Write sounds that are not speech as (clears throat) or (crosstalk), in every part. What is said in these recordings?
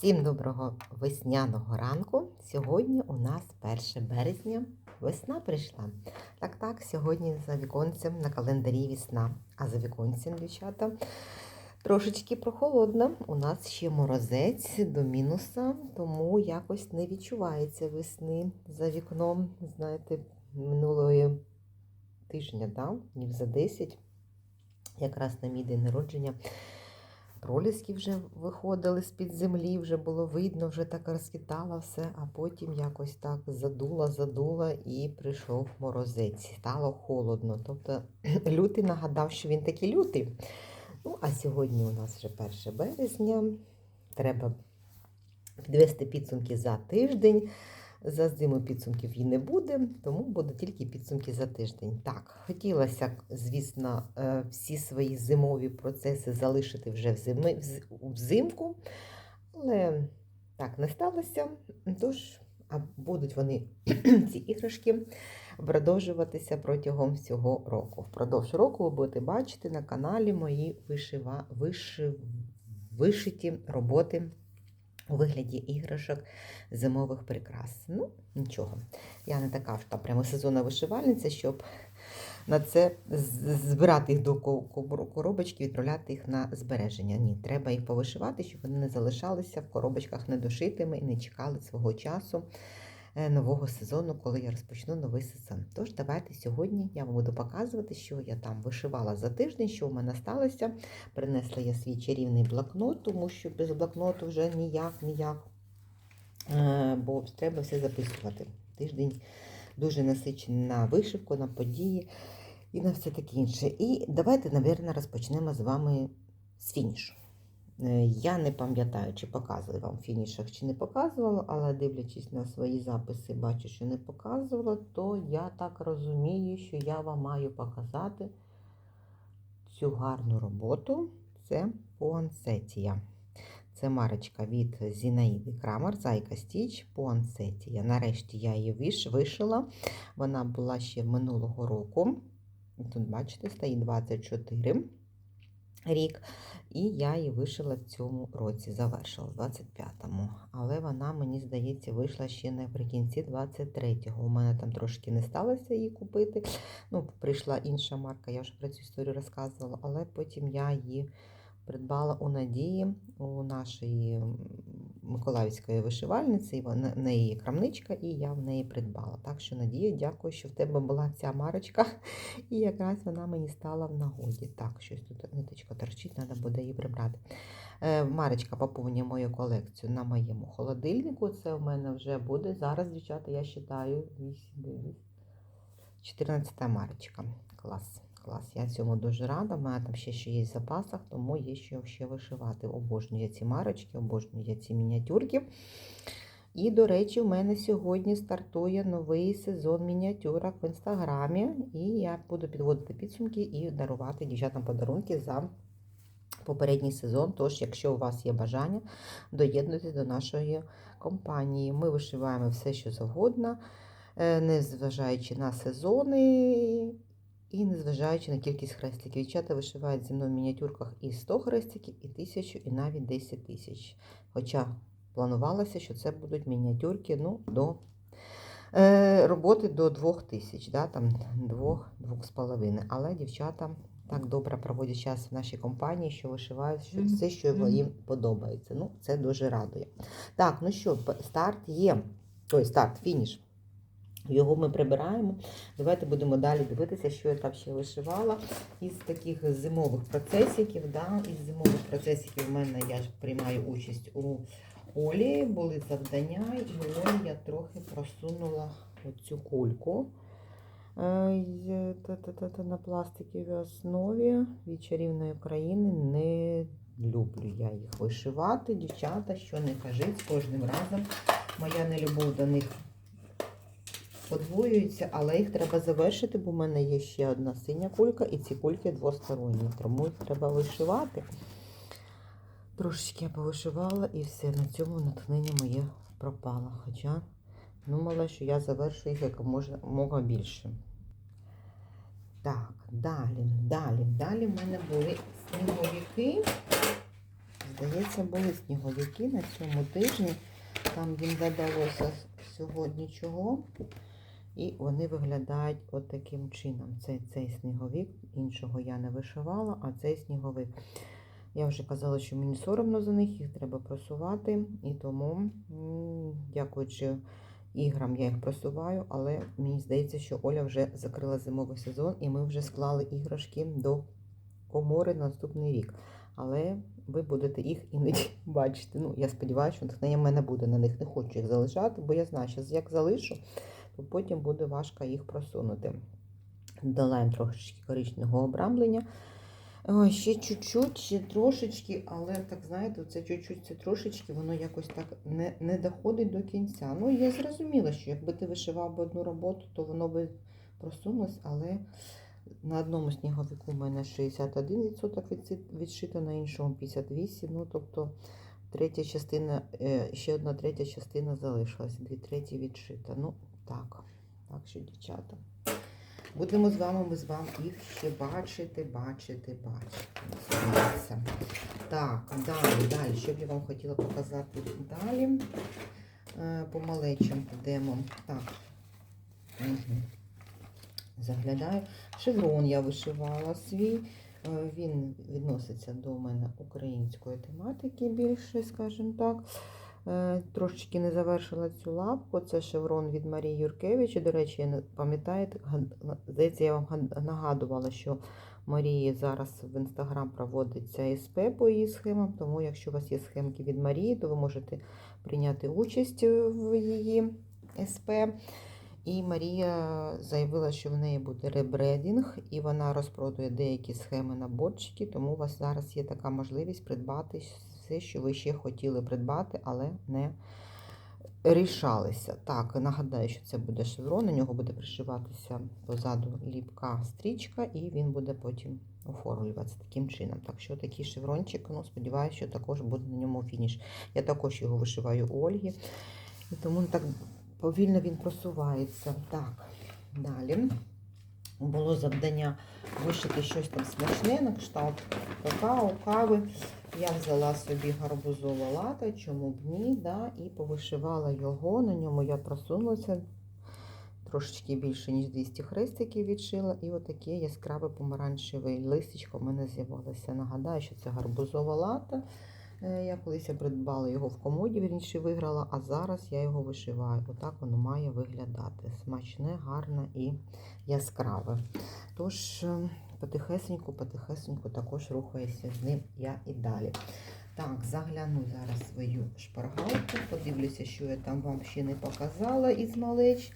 Всім доброго весняного ранку. Сьогодні у нас 1 березня. Весна прийшла. Так, так, сьогодні за віконцем на календарі весна. А за віконцем, дівчата, трошечки прохолодно. У нас ще морозець до мінуса, тому якось не відчувається весни за вікном. Знаєте, минулої тижня, да? днів за 10, якраз на мій день народження. Проліски вже виходили з-під землі, вже було видно, вже так розквітало все, а потім якось так задуло, задуло і прийшов морозець. Стало холодно. Тобто (clears throat) лютий нагадав, що він такий лютий. Ну, а сьогодні у нас вже 1 березня. Треба підвести підсумки за тиждень. За зиму підсумків і не буде, тому будуть тільки підсумки за тиждень. Так, хотілося, звісно, е, всі свої зимові процеси залишити вже взимку, але так не сталося. Тож, а будуть вони, (clears throat) ці іграшки, продовжуватися протягом всього року. Впродовж року ви будете бачити на каналі мої вишива, вишив, вишиті роботи у вигляді іграшок зимових прикрас. Ну, нічого. Я не така ж та прямо сезонна вишивальниця, щоб на це збирати їх до ко- ко- коробочки, відправляти їх на збереження. Ні, треба їх повишивати, щоб вони не залишалися в коробочках недошитими і не чекали свого часу нового сезону, коли я розпочну новий сезон. Тож давайте сьогодні я вам буду показувати, що я там вишивала за тиждень, що в мене сталося. Принесла я свій чарівний блокнот, тому що без блокноту вже ніяк, ніяк. Е, Бо треба все записувати. Тиждень дуже насичений на вишивку, на події і на все таке інше. І давайте, напевно, розпочнемо з вами з фінішу. Е, Я не пам'ятаю, чи показувала вам в фінішах, чи не показувала, але дивлячись на свої записи, бачу, що не показувала, то я так розумію, що я вам маю показати цю гарну роботу. Це Пуансетія. Це марочка від Зінаїди Крамер, Зайка Стіч Пуансетія. Нарешті я її вишила. Вона була ще минулого року. Тут, бачите, стоїть 24 рік. І я її вишила в цьому році, завершила в 25-му. Але вона, мені здається, вийшла ще наприкінці 23-го. У мене там трошки не сталося її купити. Ну, прийшла інша марка, я вже про цю історію розказувала, але потім я її придбала у Надії, у нашої миколаївської вишивальниці, і вона в неї є крамничка, і я в неї придбала. Так що Надія, дякую, що в тебе була ця марочка, (laughs) і якраз вона мені стала в нагоді. Так, щось тут ниточка торчить, треба буде її прибрати. Е, Марочка поповнює мою колекцію на моєму холодильнику. Це у мене вже буде. Зараз, дівчата, я вважаю 8, 14 марочка. Клас. Клас, я цьому дуже рада. У мене там ще що є в запасах, тому є що ще вишивати. Обожнюю я ці марочки, обожнюю я ці мініатюрки. І, до речі, у мене сьогодні стартує новий сезон мініатюрок в інстаграмі. І я буду підводити підсумки і дарувати дівчатам подарунки за попередній сезон. Тож, якщо у вас є бажання, доєднуйтесь до нашої компанії. Ми вишиваємо все, що завгодно, е, незважаючи на сезони. І незважаючи на кількість хрестиків, дівчата вишивають зі мною в мініатюрках і 100 хрестиків, і 1000, і навіть 10 тисяч. Хоча планувалося, що це будуть мініатюрки ну, до е, роботи до 2000, да, там 2-2,5. Але дівчата так добре проводять час в нашій компанії, що вишивають що все, що їм подобається. Ну, це дуже радує. Так, ну що, старт є. Ой, старт, фініш. Його ми прибираємо. Давайте будемо далі дивитися, що я там ще вишивала. Із таких зимових процесиків. Да, із зимових процесиків в мене я приймаю участь у Олі. Були завдання, і Олі я трохи просунула оцю кульку. Е, На пластиковій основі від чарівної країни не люблю я їх вишивати. Дівчата, що не кажіть, кожним разом моя нелюбов до них подвоюються, але їх треба завершити, бо в мене є ще одна синя кулька, і ці кульки двосторонні, тому їх треба вишивати. Трошечки я повишивала і все, на цьому натхнення моє пропало. Хоча думала, що я завершу їх як можна мога більше. Так, далі, далі, далі в мене були сніговики. Здається, були сніговики на цьому тижні. Там їм додалося сьогодні чого. І вони виглядають от таким чином. Це цей сніговик, іншого я не вишивала, а цей сніговик. Я вже казала, що мені соромно за них, їх треба просувати. І тому, дякуючи іграм, я їх просуваю, але мені здається, що Оля вже закрила зимовий сезон, і ми вже склали іграшки до комори на наступний рік. Але ви будете їх іноді (laughs) бачити. Ну, я сподіваюся, що натхнення в мене буде на них. Не хочу їх залишати, бо я знаю, що як залишу, то потім буде важко їх просунути. Дала їм трошечки коричневого обрамлення. Ще чуть-чуть, ще трошечки, але так знаєте, це чуть-чуть, це трошечки, воно якось так не, не доходить до кінця. Ну, я зрозуміла, що якби ти вишивав би одну роботу, то воно би просунулось, але на одному сніговику у мене 61% відси- відшито, на іншому 58%. Ну, тобто третя частина, е, ще одна третя частина залишилась, дві треті відшита. Ну, так, так що, дівчата. Будемо з вами, ми з вами їх ще бачити, бачити, бачити. Так, далі, далі. Що б я вам хотіла показати далі? Е, По малечим підемо. Так. Угу. Заглядаю. Шеврон я вишивала свій. Е, Він відноситься до мене української тематики більше, скажімо так. Е, Трошечки не завершила цю лапку. Це шеврон від Марії Юркевич. До речі, не- пам'ятаєте, здається, я вам нагадувала, що Марії зараз в інстаграм проводиться СП по її схемам. Тому, якщо у вас є схемки від Марії, то ви можете прийняти участь в її СП. І Марія заявила, що в неї буде ребредінг, і вона розпродує деякі схеми наборчики, тому у вас зараз є така можливість придбати все, що ви ще хотіли придбати, але не рішалися. Так, нагадаю, що це буде шеврон, на нього буде пришиватися позаду ліпка стрічка, і він буде потім оформлюватися таким чином. Так що такий шеврончик, ну, сподіваюся, що також буде на ньому фініш. Я також його вишиваю у Ольги. І тому так повільно він просувається. Так, далі. Було завдання вишити щось там смачне на кшталт какао, кави. Я взяла собі гарбузове лата, чому б ні, да, і повишивала його. На ньому я просунулася трошечки більше, ніж 200 хрестиків відшила. І отаке яскраве помаранчеве листечко в мене з'явилося. Нагадаю, що це гарбузова лата. Е, Я колись придбала його в комоді, вірніше виграла, а зараз я його вишиваю. Отак воно має виглядати. Смачне, гарне і яскраве. Тож, е, потихесеньку, потихесеньку також рухаюся з ним я і далі. Так, загляну зараз свою шпаргалку, подивлюся, що я там вам ще не показала із малеч.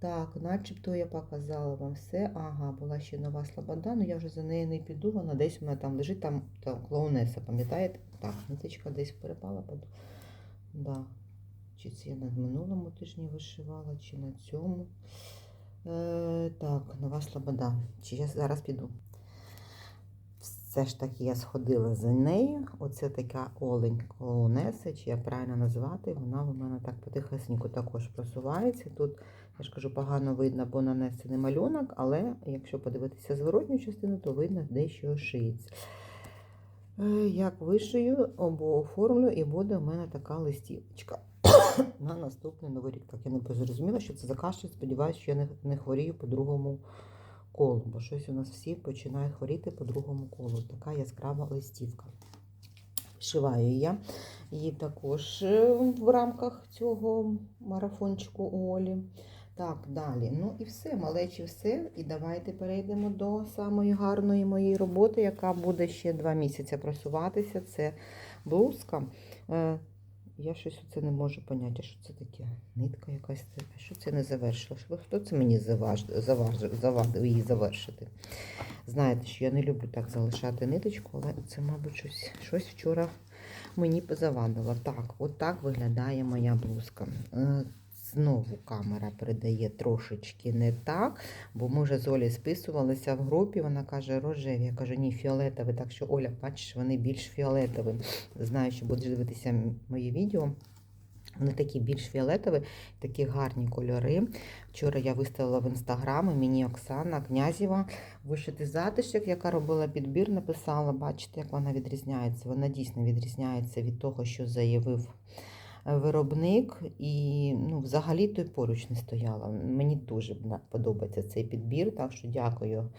Так, начебто я показала вам все. Ага, була ще нова слобода, але я вже за нею не піду. Вона десь у мене там лежить, там, там клоунеса, пам'ятаєте? Так, ниточка десь перепала. Под... Да. Чи це я на минулому тижні вишивала, чи на цьому. Е, так, нова слобода. Чи я зараз піду? Все ж таки я сходила за нею. Оце така олень клоунеса, чи як правильно назвати, вона в мене так потихесенько також просувається. Тут, я ж кажу, погано видно, бо нанесений малюнок, але якщо подивитися зворотню частину, то видно дещо шиється. Е, Як вишию, або оформлю, і буде в мене така листівочка (coughs) на наступний новий рік. Так, я не зрозуміла, що це за кашель. Сподіваюся, що я не, не хворію по другому колу, бо щось у нас всі починають хворіти по другому колу. Така яскрава листівка. Вишиваю я її також е, в рамках цього марафончику у Олі. Так, далі. Ну і все, малечі, все. І давайте перейдемо до самої гарної моєї роботи, яка буде ще два місяці просуватися. Це блузка. Е, Я щось оце не можу поняти, що це таке. Нитка якась. це. Що це не завершила? Хто це мені завадив її завершити? Знаєте, що я не люблю так залишати ниточку, але це, мабуть, щось, щось вчора мені позавадило. Так, от так виглядає моя блузка. Знову камера передає трошечки не так, бо ми вже з Олі списувалися в групі. Вона каже, рожеві. Я кажу, ні, фіолетові. Так що, Оля, бачиш, вони більш фіолетові. Знаю, що будеш дивитися моє відео. Вони такі більш фіолетові, такі гарні кольори. Вчора я виставила в інстаграм, мені Оксана Князєва вишити затишок, яка робила підбір, написала. Бачите, як вона відрізняється. Вона дійсно відрізняється від того, що заявив виробник. І ну, взагалі то й поруч не стояла. Мені дуже подобається цей підбір, так що дякую,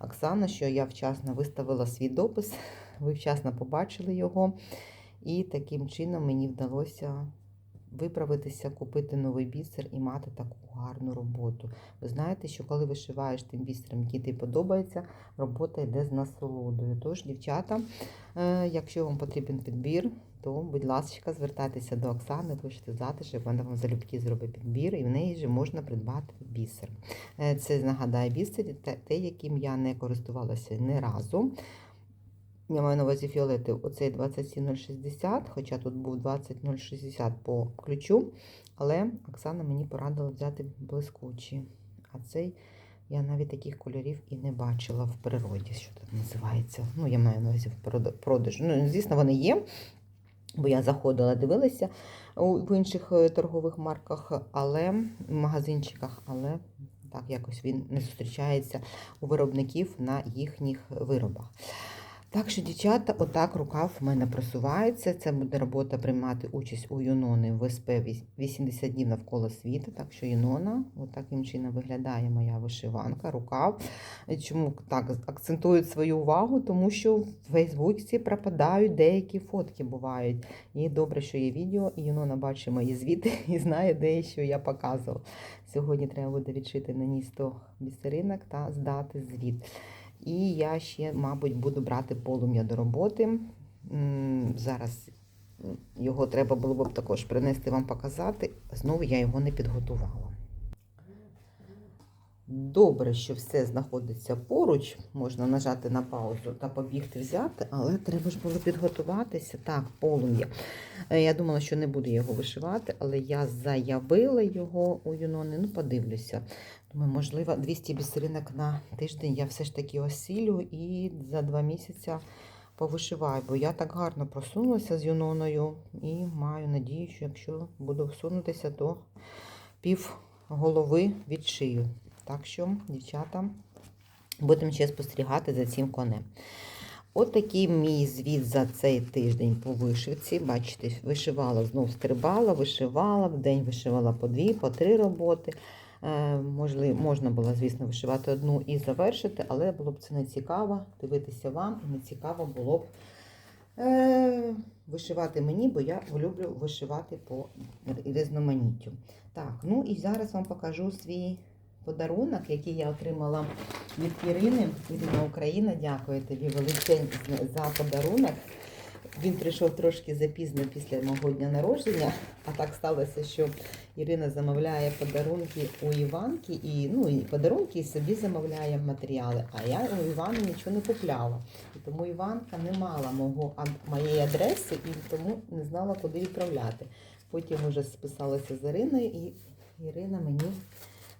Оксана, що я вчасно виставила свій допис, (laughs) ви вчасно побачили його. І таким чином мені вдалося виправитися, купити новий бісер і мати таку гарну роботу. Ви знаєте, що коли вишиваєш тим бісером, який тобі подобається, робота йде з насолодою. Тож, дівчата, е, якщо вам потрібен підбір, то, будь ласка, звертайтеся до Оксани, пишете затишок, вона вам залюбки зробить підбір, і в неї ж можна придбати бісер. Е, Це нагадаю бісер, те, те, яким я не користувалася ні разу. Я маю на увазі фіолетів, оцей 27060, хоча тут був 20060 по ключу, але Оксана мені порадила взяти блискучі. А цей я навіть таких кольорів і не бачила в природі, що тут називається. Ну, я маю на увазі в продажу. Ну, звісно, вони є, бо я заходила, дивилася в інших е, торгових марках, але в магазинчиках, але так якось він не зустрічається у виробників на їхніх виробах. Так що, дівчата, отак рукав в мене просувається. Це буде робота приймати участь у Юнони в СП 80 днів навколо світу. Так що Юнона, отаким чином виглядає моя вишиванка, рукав. Чому так акцентують свою увагу? Тому що в Фейсбуці пропадають деякі фотки бувають. І добре, що є відео, і Юнона бачить мої звіти і знає, де що я показувала. Сьогодні треба буде відшити на ній 100 бісеринок та здати звіт. І я ще, мабуть, буду брати полум'я до роботи. Зараз його треба було б також принести вам показати. Знову я його не підготувала. Добре, що все знаходиться поруч, можна нажати на паузу та побігти взяти, але треба ж було підготуватися. Так, полум'я. Е, Я думала, що не буду його вишивати, але я заявила його у Юнони. Ну, подивлюся. Можливо, 200 бісеринок на тиждень я все ж таки осілю і за два місяці повишиваю, бо я так гарно просунулася з Юноною і маю надію, що якщо буду всунутися, то пів голови відшию. Так що, дівчата, будемо ще спостерігати за цим конем. От такий мій звіт за цей тиждень по вишивці. Бачите, вишивала, знов стрибала, вишивала, в день вишивала по дві, по три роботи. Е, можна було, звісно, вишивати одну і завершити, але було б це не цікаво дивитися вам, і не цікаво було б е, вишивати мені, бо я люблю вишивати по різноманіттю. Так, ну і зараз вам покажу свій подарунок, який я отримала від Ірини. Ірина Україна, дякую тобі величезне за подарунок. Він прийшов трошки запізно після мого дня народження, а так сталося, що Ірина замовляє подарунки у Іванки, і ну і подарунки і собі замовляє матеріали. А я у Івани нічого не купляла. І тому Іванка не мала мого моєї адреси і тому не знала, куди відправляти. Потім вже списалася з Іриною, і Ірина мені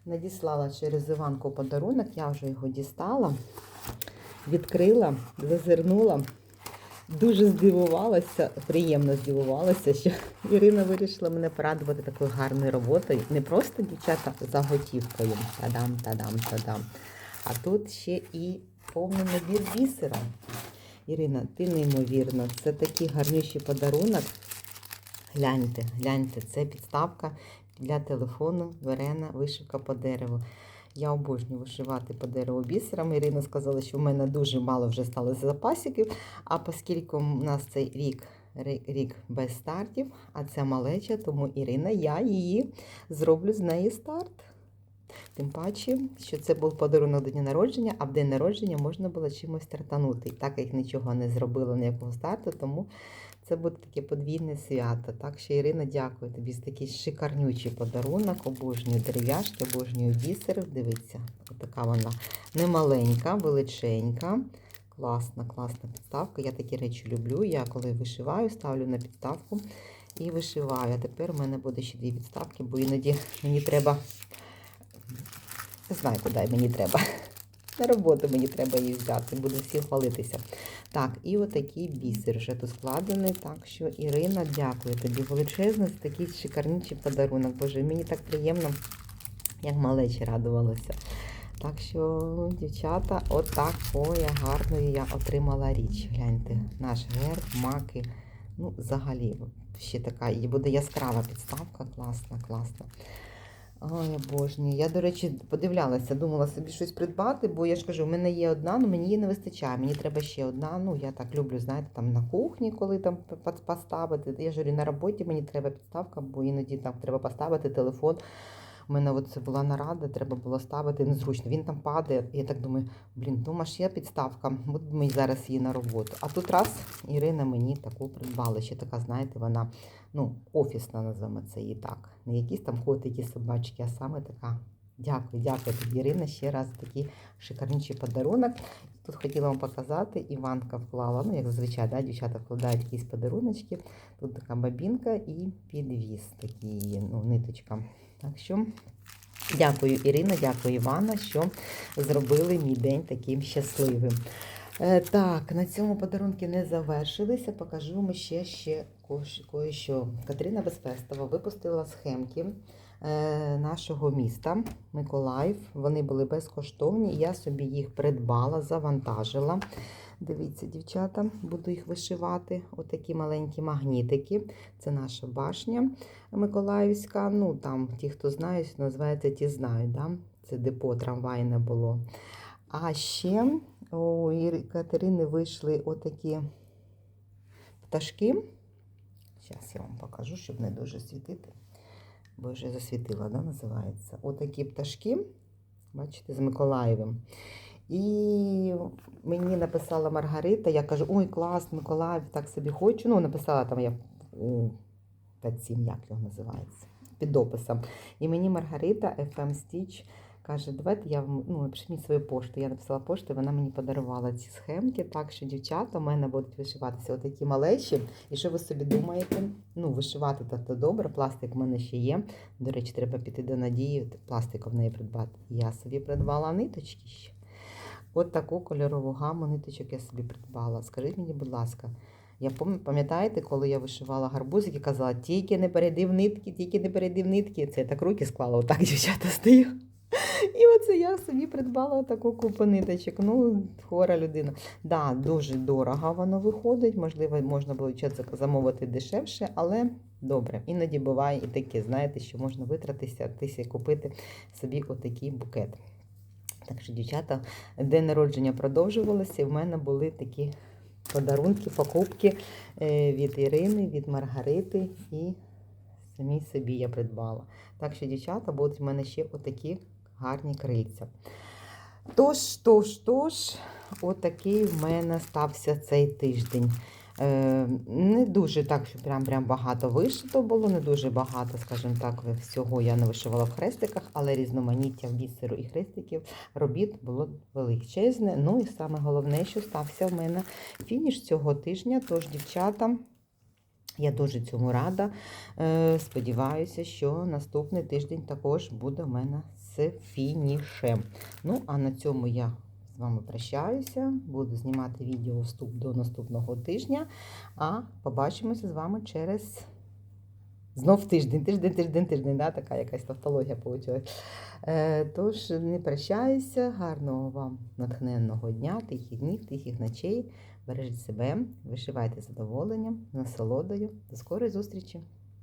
надіслала через Іванку подарунок. Я вже його дістала, відкрила, зазирнула. Дуже здивувалася, приємно здивувалася, що Ірина вирішила мене порадувати такою гарною роботою. Не просто дівчата заготівкою. Тадам, тадам, тадам. А тут ще і повний набір бісера. Ірина, ти неймовірна. Це такий гарнющий подарунок. Гляньте, гляньте, це підставка для телефону, верена, вишивка по дереву. Я обожнюю вишивати по дереву бісером. Ірина сказала, що в мене дуже мало вже стало запасиків. А оскільки у нас цей рік, рік, без стартів, а це малеча, тому Ірина, я її зроблю з неї старт. Тим паче, що це був подарунок до дня народження, а в день народження можна було чимось стартанути. Так як нічого не зробила ніякого старту, тому це буде таке подвійне свято. Так що, Ірина, дякую тобі за такий шикарнючий подарунок. Обожнюю дерев'яшки, обожнюю бісери. Дивіться, така вона немаленька, величенька. Класна, класна підставка. Я такі речі люблю. Я коли вишиваю, ставлю на підставку і вишиваю. А тепер у мене буде ще дві підставки, бо іноді мені треба. Не знаю, куди мені треба. На роботу мені треба її взяти, буду всі хвалитися. Так, і отакий бісер вже тут складений. Так що, Ірина, дякую тобі величезно за такий шикарніший подарунок. Боже, мені так приємно, як малечі радувалося. Так що, дівчата, отакої гарної я отримала річ. Гляньте, наш герб, маки. Ну, взагалі, ще така, буде яскрава підставка. Класна, класна. Ой, я божнюю. Я, до речі, подивлялася, думала собі щось придбати, бо я ж кажу, в мене є одна, але мені її не вистачає. Мені треба ще одна. Ну, я так люблю, знаєте, там на кухні, коли там поставити. Я ж говорю, на роботі мені треба підставка, бо іноді там треба поставити телефон. У мене от це була нарада, треба було ставити незручно. Він там падає. Я так думаю, блін, дома ж є підставка, буду мені зараз її на роботу. А тут раз Ірина мені таку придбала. Ще така, знаєте, вона ну, офісна, називаємо це її так. Не якісь там котики, собачки, а саме така. Дякую, дякую тобі, Ірина, ще раз такий шикарніший подарунок. Тут хотіла вам показати, Іванка вклала, ну, як зазвичай, да, дівчата вкладають якісь подаруночки. Тут така бабінка і підвіз такий, ну, ниточка. Так що дякую, Ірина, дякую, Івана, що зробили мій день таким щасливим. Е, Так, на цьому подарунки не завершилися. Покажу вам ще, ще кое-що. Катерина Безпестова випустила схемки е, нашого міста Миколаїв. Вони були безкоштовні. Я собі їх придбала, завантажила. Дивіться, дівчата, буду їх вишивати. Отакі маленькі магнітики. Це наша башня Миколаївська. Ну, там ті, хто знає, називається ті знають. Да? Це депо трамвайне було. А ще у Катерини вийшли отакі пташки. Зараз я вам покажу, щоб не дуже світити. Бо вже засвітила, да, називається. Отакі пташки, бачите, з Миколаєвим. І мені написала Маргарита, я кажу, ой, клас, Миколаїв, так собі хочу. Ну, написала там я у 5-7, як його називається, під дописом. І мені Маргарита FM Stitch каже, давайте я вам ну, напишіть свою пошту. Я написала пошту, і вона мені подарувала ці схемки. Так що дівчата в мене будуть вишиватися отакі малечі. І що ви собі думаєте? Ну, вишивати то, добре, пластик в мене ще є. До речі, треба піти до Надії, пластика в неї придбати. Я собі придбала ниточки ще. От таку кольорову гаму ниточок я собі придбала. Скажіть мені, будь ласка, я пам'ятаєте, коли я вишивала гарбузики, казала, тільки не перейдив нитки, тільки не перейдив нитки. Це я так руки склала, отак дівчата стою. І я собі придбала таку купу ниточок. Ну, хвора людина. Да, дуже дорого воно виходить. Можливо, можна було замовити дешевше, але добре. Іноді буває і таке, знаєте, що можна витратися, тися купити собі отакий букет. Так що, дівчата, день народження продовжувалося, і в мене були такі подарунки, покупки е, від Ірини, від Маргарити і самій собі я придбала. Так що, дівчата, будуть в мене ще отакі гарні крильця. Тож, тож, тож, отакий в мене стався цей тиждень. Е, не дуже так, що прям, прям багато вишито було, не дуже багато, скажімо так, всього я не вишивала в хрестиках, але різноманіття бісеру і хрестиків робіт було величезне. Ну і саме головне, що стався в мене фініш цього тижня. Тож, дівчата, я дуже цьому рада. Е, Сподіваюся, що наступний тиждень також буде в мене з фінішем. Ну, а на цьому я з вами прощаюся. Буду знімати відео вступ до наступного тижня. А побачимося з вами через знов тиждень, тиждень, тиждень, тиждень. Да? Така якась тавтологія вийшла. Е, тож не прощаюся. Гарного вам натхненного дня, тихих днів, тихих ночей. Бережіть себе, вишивайте задоволенням, насолодою. До скорої зустрічі!